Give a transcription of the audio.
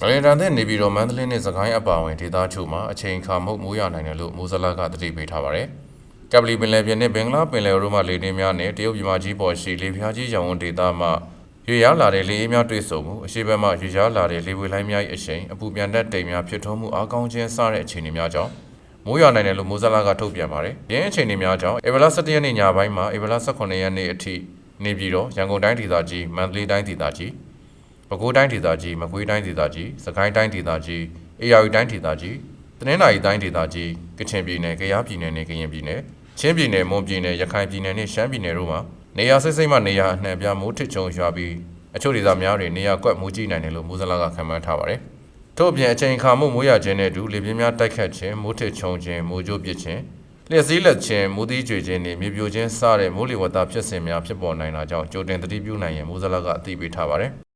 မလင်တန်တဲ့နေပြည်တော်မန္တလေးနဲ့စကိုင်းအပါအဝင်ဒေသချို့မှာအချိန်အခါမဟုတ်မိုးရနိုင်တယ်လို့မိုးဇလကသတိပေးထားပါတယ်။ကပလီပင်လယ်ပြင်နဲ့ဘင်္ဂလားပင်လယ်တို့မှလေတင်းများနဲ့တရုတ်ပြည်မကြီးပေါ်ရှိလေပြားကြီးရောင်ဝန်ဒေသမှရွေရောက်လာတဲ့လေအေးများတွေ့ဆုံမှုအရှိဘက်မှရွေရောက်လာတဲ့လေဝေလိုင်းများ၏အရှိန်အပူပြန်တဲ့တိမ်များဖြစ်ထွန်းမှုအားကောင်းခြင်းစတဲ့အခြေအနေများကြောင့်မိုးရွာနိုင်တယ်လို့မိုးဇလကထုတ်ပြန်ပါတယ်။ရင်းအခြေအနေများကြောင့်ဧပြီလ17ရက်နေ့ညပိုင်းမှာဧပြီလ18ရက်နေ့အထိနေပြည်တော်ရန်ကုန်တိုင်းဒေသကြီးမန္တလေးတိုင်းဒေသကြီး ပဲခူးတိုင်းဒေသကြီးမကွေးတိုင်းဒေသကြီးစကိုင်းတိုင်းဒေသကြီးအေရဝတီတိုင်းဒေသကြီးတနင်္သာရီတိုင်းဒေသကြီးကချင်ပြည်နယ်ကယားပြည်နယ်နဲ့ကရင်ပြည်နယ်ချင်းပြည်နယ်မွန်ပြည်နယ်ရခိုင်ပြည်နယ်နဲ့ရှမ်းပြည်နယ်တို့မှာနေရာစိတ်စိတ်မှနေရာအနှံ့အပြားမိုးထစ်ချုံရွာပြီးအချို့ဒေသများတွင်နေရာကွက်မိုးကြီးနိုင်တယ်လို့မိုးစလာကခန့်မှန်းထားပါတယ်။ထို့အပြင်အချိန်အခါမှုမိုးရခြင်းနဲ့အတူလေပြင်းများတိုက်ခတ်ခြင်းမိုးထစ်ချုံခြင်းမိုးကြိုးပစ်ခြင်းလျှက်စည်းလက်ခြင်းမိုးသီးကြွေခြင်းနဲ့မြေပြိုခြင်းစတဲ့မိုးလေဝသဖြစ်စဉ်များဖြစ်ပေါ်နိုင်တာကြောင့်ကြိုတင်သတိပြုနိုင်ရန်မိုးစလာကအသိပေးထားပါတယ်။